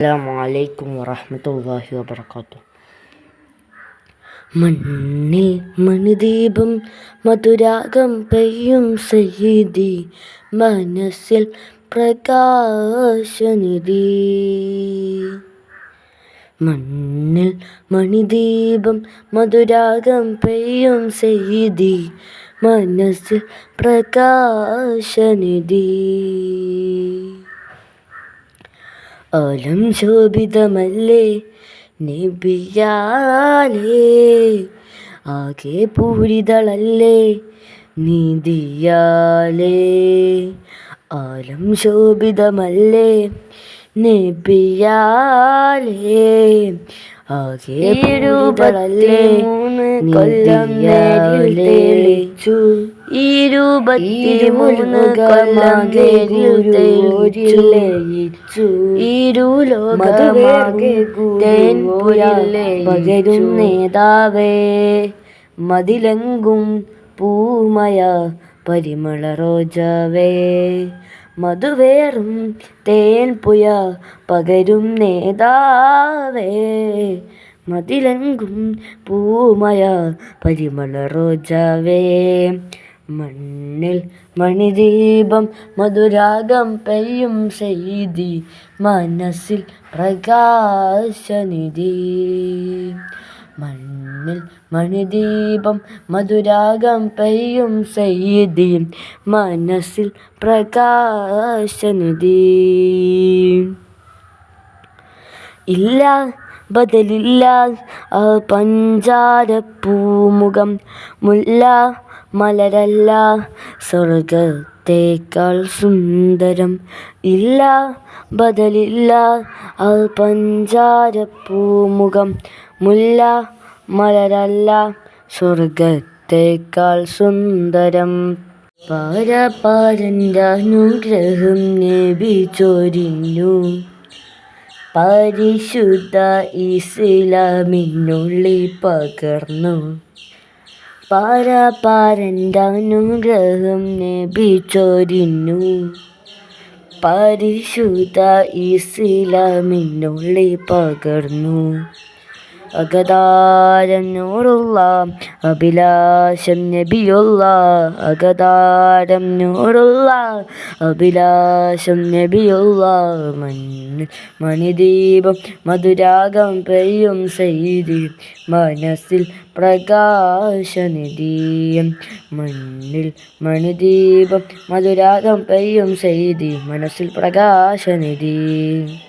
അസ്സാമലൈക്കും വറഹമത്തല്ലാഹി വാബർക്കാത്തു മണ്ണിൽ മണിദീപം മധുരാഗം പെയ്യും സയ്യിദി. മനസ്സിൽ പ്രകാശനിധി. മണ്ണിൽ മണിദീപം മധുരാഗം പെയ്യും സയ്യിദി. മനസ്സിൽ പ്രകാശനിധി. ആലം ശോഭിതമല്ലേ? നബിയാലേ ആകെ പൂരിതളല്ലേ? നീതിയാലേ ആലം ശോഭിതമല്ലേ? നബിയാലേ ആകെ പൂരിതളല്ലേ? കൊല്ലം നേരിൽ തെളിച്ചു. ഇരുപത്തിമൂന്ന് തെളിച്ചു ലയിച്ചു തേൻ പകരും നേതാവേ മതിലെങ്കും പൂമയ പരിമള റോജാവേ മധുവേറും തേൻ പുയ പകരും നേതാവേ മതിലെങ്കും പൂമയ പരിമള റോജാവേ മണ്ണിൽ മണിദീപം മധുരാഗം പെയ്യും ചെയ്തി മനസ്സിൽ പ്രകാശനിധി. മണ്ണിൽ മണിദീപം മധുരാഗം പെയ്യും ചെയ്തി മനസ്സിൽ പ്രകാശനിധി. ഇല്ല ബദലില്ല പഞ്ചാര പഞ്ചാരപ്പൂമുഖം മുല്ല മലരല്ല സ്വർഗത്തേക്കാൾ സുന്ദരം ഇല്ല ബദലില്ല ആ പഞ്ചാരപ്പൂമുഖം മുല്ല മലരല്ല സ്വർഗത്തേക്കാൾ സുന്ദരം. പാരപാരന്റെ അനുഗ്രഹം നബി ചൊരിഞ്ഞു പരിശുദ്ധ ഇസ്ലാമിനുള്ളിൽ പകർന്നു. പാരപാരന്റെ അനുഗ്രഹം നബി ചൊരിഞ്ഞു പരിശുദ്ധ ഇസ്ലാമിനുള്ളിൽ പകർന്നു. അഗതാരം നൂറുള്ള അഭിലാഷം നബിയുള്ള അഗതാരം നൂറുള്ള അഭിലാഷം നബിയുള്ള മണ്ണ് മണിദീപം മധുരാഗം പെയ്യും സൈതി മനസ്സിൽ പ്രകാശനിധിയം. മണ്ണിൽ മണിദീപം മധുരാഗം പെയ്യും സൈതി മനസ്സിൽ പ്രകാശനിധി.